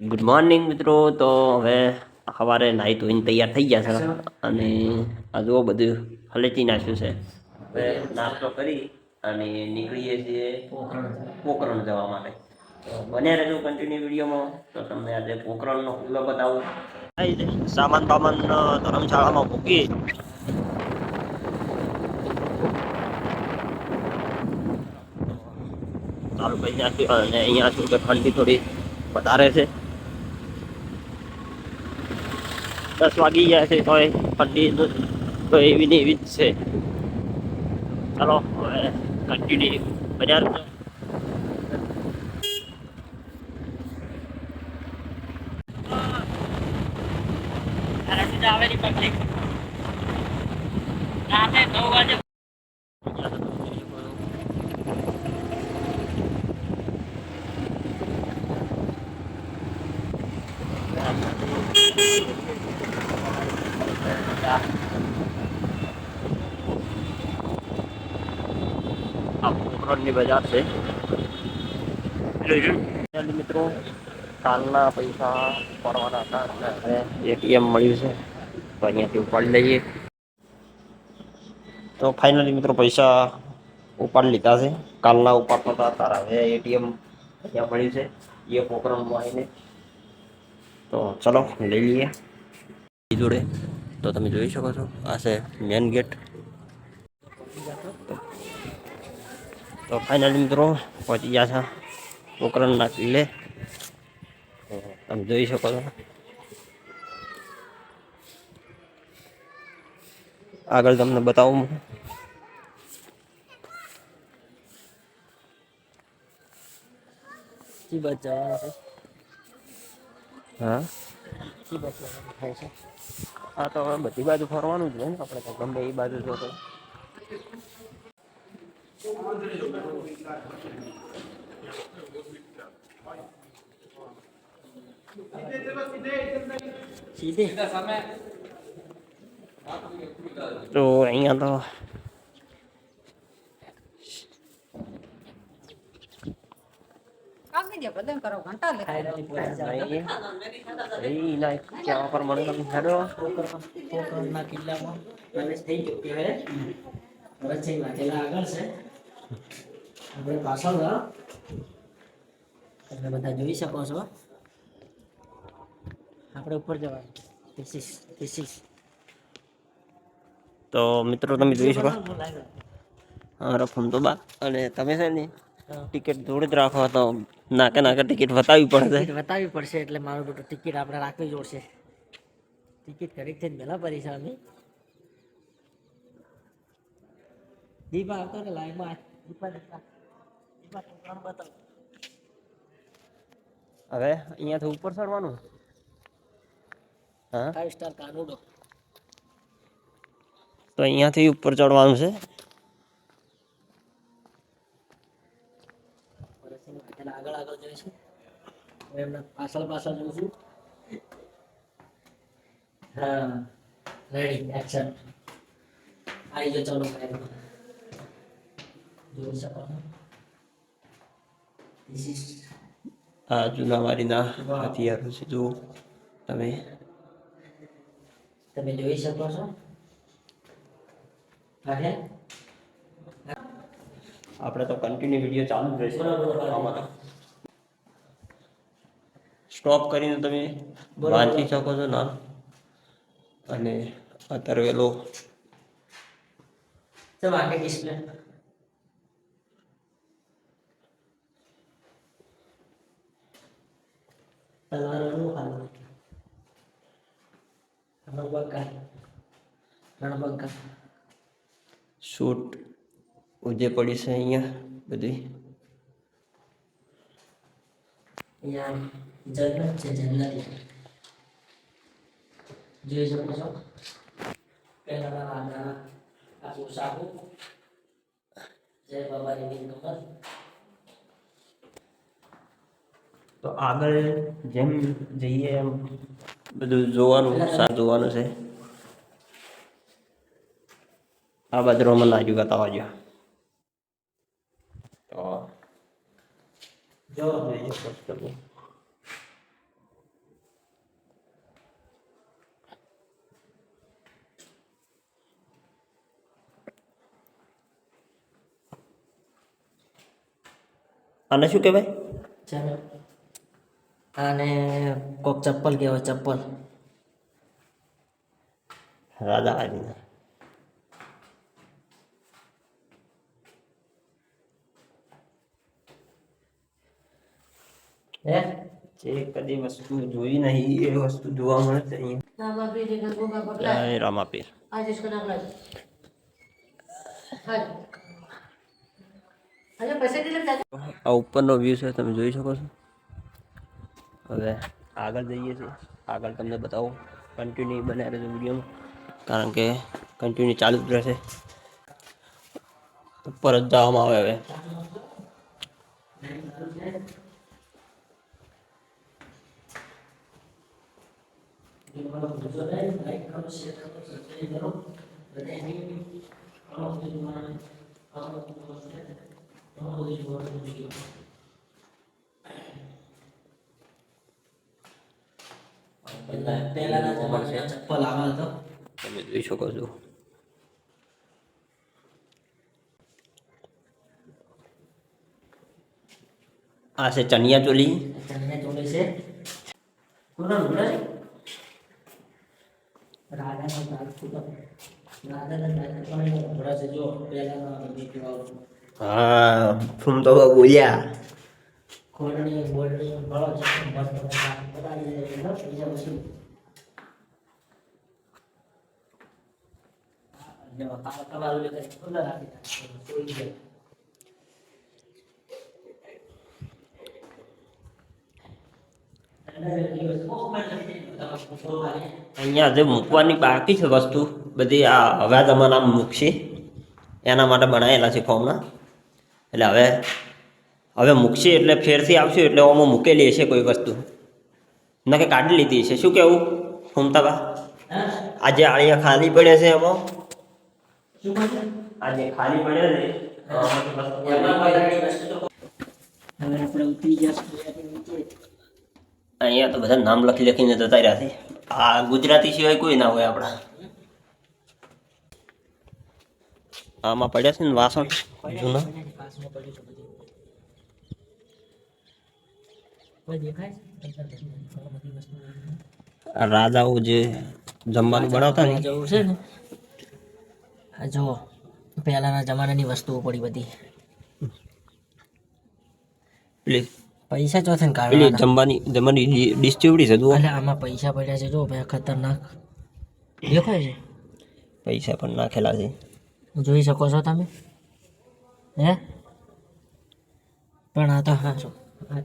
Good morning મિત્રો. તો હવે સવારે નાહી ધોઈને તૈયાર થઈ ગયા છે. અને આ જુઓ બધું હલેચી નાખ્યું છે. હવે નાસ્તો કરી અને નીકળીએ છીએ પોકરણ જવા માટે. બને રહેજો કન્ટિન્યુ વિડીયોમાં. તો તમને આજે પોકરણનો ખુલ્લો બતાવું. સામાન બામાન ધરમશાળામાં મૂકી ચાલુ કરી નાખ્યું અને અહીંયા શું કે ઠંડી થોડી વધારે છે. દસ વાગી ગયા છે તોય ઠંડી તો એવી ને એવી જ છે. ચાલો, હવે કન્ટિન્યુ બજાર આવેલી પબ્લિક. રાતે નવ વાગે આ બજાર છે. મિત્રો કાલના પૈસા પડવાના હતા એટલે હવે એટીએમ મળ્યું છે. તો અહીંયાથી ઉપાડી લઈએ. તો ફાઇનલી મિત્રો પૈસા ઉપાડી લીધા છે. કાલના ઉપાડતા હતા તારા હવે એટીએમ અહીંયા મળ્યું છે. એ પોખરણમાં આવીને. તો ચલો લઈ લઈએ. જોડે. તો તમે જોઈ શકો છો આ છે મેન ગેટ તો ફાઇનલી મિત્રો પહોંચી ગયા છે પોકરણના કિલ્લે. તમે જોઈ શકો છો. આગળ તમને બતાવું બાજુ છે. હા? થાય છે. હા તો હવે બધી બાજુ ફરવાનું જ હોય ને આપણે તો ગમે એ બાજુ જો તો તો અહીંયા તો કિલ્લામાં. પ્રવેશ થઈ ગયો કહેવાય. રચઈ વાઘેલા આગળ છે. આપણે પાછળ. તમે બધા જોઈ શકો છો. આપણે ઉપર જવા થીસીસ થીસીસ તો મિત્રો તમે જોઈ શકો. રફમ તો બા અને તમે છે ને ટિકિટ જોડે જ રાખો તો નાકે નાકે ટિકિટ બતાવવી પડશે. બતાવવી પડશે એટલે મારું બધું ટિકિટ આપણે રાખવી જોડશે ટિકિટ કરી થઈને પહેલા છે અમે દીપા આવતો ને લાઈવમાં દીપા દીપા દીપા પોકરણ બતાવ હવે અહીંયાથી ઉપર ચડવાનું. હા? ફાઈવ સ્ટાર કાનુડો તો અહીંયાથી ઉપર ચડવાનું છે. આગળ આગળ હવે એમને પાછળ પાછળ જોઈશું હા રેડી એક્શન આવી જો ચાલો જોઈ શકો છો. આ જૂનાવારીના હથિયારો છે. જુઓ તમે. તમે જોઈ શકો છો. આપણે તો કન્ટિન્યુ વીડિયો ચાલુ રહેશે. આમાં સ્ટોપ કરીને તમે વાંચી શકો છો નામ. અને અત્યારે પેલો ચલો આગે ડિસ્પ્લે તલવારનું ખાલું રણબંકા રણબંકા શૂટ ઉજે પડી છે અહીંયા બધી અહીંયા જન્નત છે જન્નતી જોઈ શકો છો પહેલાના રાજા આખું સાબુ જય બાબાની બિન તો આગળ જેમ જઈએ એમ બધું જોવાનું સારું જોવાનું છે. આ બાજુ રોમન આજુ બતાવો જો તો અને શું કહેવાય? ચાલો. આને કોક ચપ્પલ કહેવાય ચપ્પલ. રાધા રાણીના હે? જે કદી વસ્તુ જોઈ નહીં એ વસ્તુ જોવા મળે છે અહીંયા રામાપીર આ ઉપરનો વ્યૂ છે તમે જોઈ શકો છો. હવે આગળ જઈએ છીએ. આગળ તમને બતાવું. કન્ટિન્યુ બનાવી રહેજો વિડીયોમાં. કારણ કે કન્ટિન્યુ ચાલુ જ રહેશે. ઉપર જ જવામાં આવે હવે. પહેલા પહેલાના જમાનામાં ચપ્પલ આવા હતો. તમે જોઈ શકો છો. આ છે ચણિયા ચોલી. ચણિયા ચોલી છે. કોના રાધાના રાધાના રાજપૂત જો પહેલાના હા ફૂમ તો બોલ્યા ખોરણી બોલણી ઘોડો છે મસ્ત બતાવી દે બીજા જાય અહીંયા જે મૂકવાની બાકી છે વસ્તુ, બધી આ હવે તમારા મૂકશે. એના માટે બનાવેલા છે ફોર્મના એટલે હવે હવે મૂકશે એટલે ફેરથી આવશે એટલે આમાં મૂકેલી હશે કોઈ વસ્તુ. નકે કાઢી લીધી છે. શું કેવું? ફૂમતાબા આજે આળિયા ખાલી પડ્યા છે એમાં આજે ખાલી પડ્યા છે. અહીંયા તો બધા નામ લખી લખીને જતા રહ્યા છે. આ ગુજરાતી સિવાય કોઈ ના હોય આપણા. આમાં પડ્યા છે ને વાસણ? જૂના? દેખાય રાજાઓ જે જમવાનું બનાવતા ને? જવું છે ને? આ જો પહેલાના જમાનાની વસ્તુઓ પડી બધી. પેલી પૈસા ચોથે ને પેલી જમવાની જમવાની ડીશ ચેવડી છે જો એટલે આમાં પૈસા પડ્યા છે જો બે ખતરનાક. દેખાય છે? પૈસા પણ નાખેલા છે. જોઈ શકો છો તમે? હે? પણ આ તો હા જો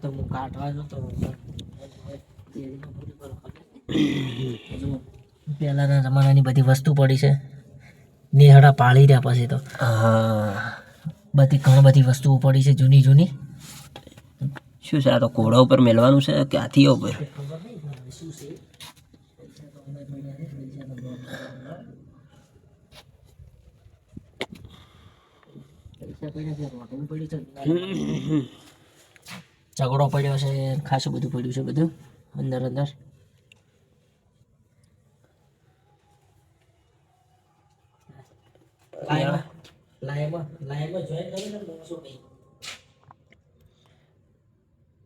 તો હું કાઢવા જો પહેલાના જમાનાની બધી વસ્તુ પડી છે. નેહડા પાળી રહ્યા પછી તો. હા. બધી ઘણી બધી વસ્તુઓ પડી છે જૂની જૂની. શું છે આ તો ઘોડા ઉપર મેળવાનું છે કે હાથી ઉપર? ઝઘડો પડ્યો છે ખાસું બધું પડ્યું છે બધું અંદર અંદર.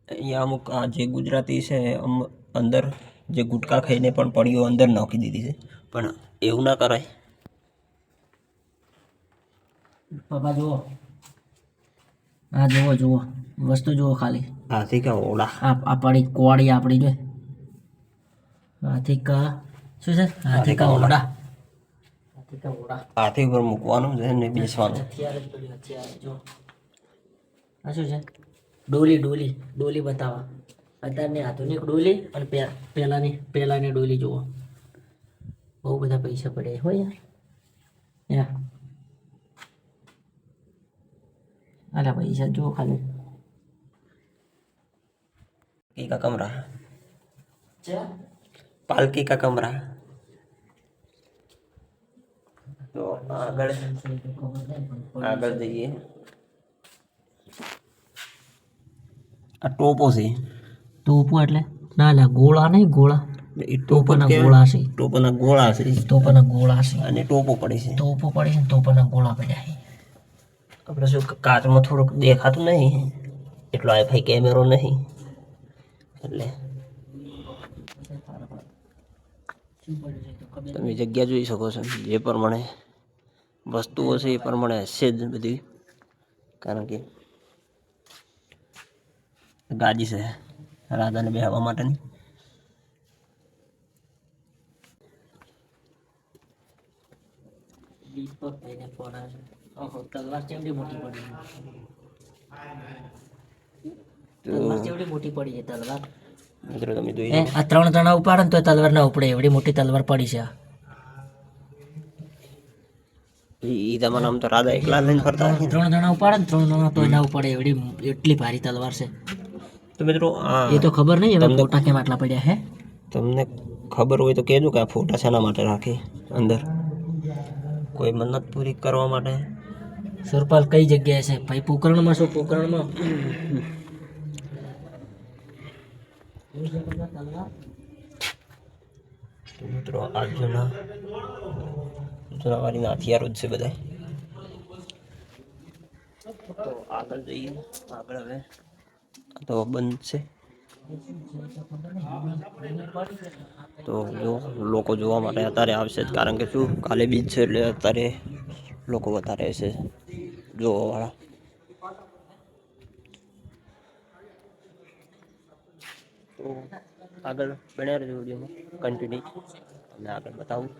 અહીંયા અમુક આ જે ગુજરાતી છે અંદર જે ગુટકા ખાઈને પણ પડીઓ અંદર નાખી દીધી છે. પણ એવું ના કરાય. પપ્પા જુઓ. હા જુઓ જુઓ. વસ્તુ જુઓ ખાલી. હાથી કે ઓળા આપણી કોળી આપણી જો કા શું છે? હાથી કા ઓરડા હાથી ઉપર મૂકવાનું છે ને બેસવાનું. આ શું છે? ડોલી ડોલી ડોલી બતાવા અત્યારની આધુનિક ડોલી અને પહેલાની પહેલાની ડોલી જુઓ. બહુ બધા પૈસા પડે હોય યાર. યા. આલા પૈસા જુઓ ખાલી. पालकी का कमरा पालकी का कमरा तो આગળ આગળ જઈએ આ ટોપો છે ટોપો એટલે ના લા ગોળા નહીં ગોળા એ ટોપો ટોપાના કહેવાય. ગોળા છે ટોપોના ગોળા છે ટોપાના ગોળા છે અને ટોપો પડે છે ટોપો પડે છે ને ટોપાના ગોળા પડ્યા છે આપણે શું કાચમાં થોડુંક દેખાતું નહીં એટલો આઈફાઈ કેમેરો નહીં એટલે. તમે જગ્યા જોઈ શકો છો, જે પ્રમાણે વસ્તુઓ છે એ પ્રમાણે હશે જ બધી. કારણ કે ગાદી છે રાધાને બેહવા માટેની. દીપક ભાઈને ફોન ઓહો, તલવાર ચેવડી મોટી પડી તલવાર મોટી પડી છે તલવાર. મિત્રો તમે જોઈ આ ત્રણ જણા ઉપાડે ને તો તલવાર ના ઉપડે એવડી મોટી તલવાર પડી છે આ. એ તમારા આમ તો રાધા એકલા લઈને ફરતા ત્રણ જણા ઉપાડે ને ત્રણ જણા તો ના ઉપડે એવડી એટલી ભારી તલવાર છે. તો મિત્રો એ તો ખબર નહીં હવે ફોટા કેમ આટલા પડ્યા હે? તમને ખબર હોય તો કહેજો કે આ ફોટા શેના માટે રાખી અંદર. કોઈ મન્નત પૂરી કરવા માટે? સુરપાલ કઈ જગ્યાએ છે? ભાઈ પોકરણમાં શું પોકરણમાં? તો મિત્રો આ જૂના જૂનાવાડીના હથિયારો જ છે બધા તો આગળ જઈએ. આગળ હવે. તો બંધ છે. તો જો લોકો જોવા માટે અત્યારે આવશે જ. કારણ કે શું? કાલે બીજ છે એટલે અત્યારે લોકો વધારે હશે જોવાવાળા. તો આગળ બન્યા રહેજો વિડીયોમાં. કન્ટિન્યુ તમને આગળ બતાવું.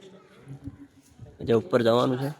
જે ઉપર જવાનું છે.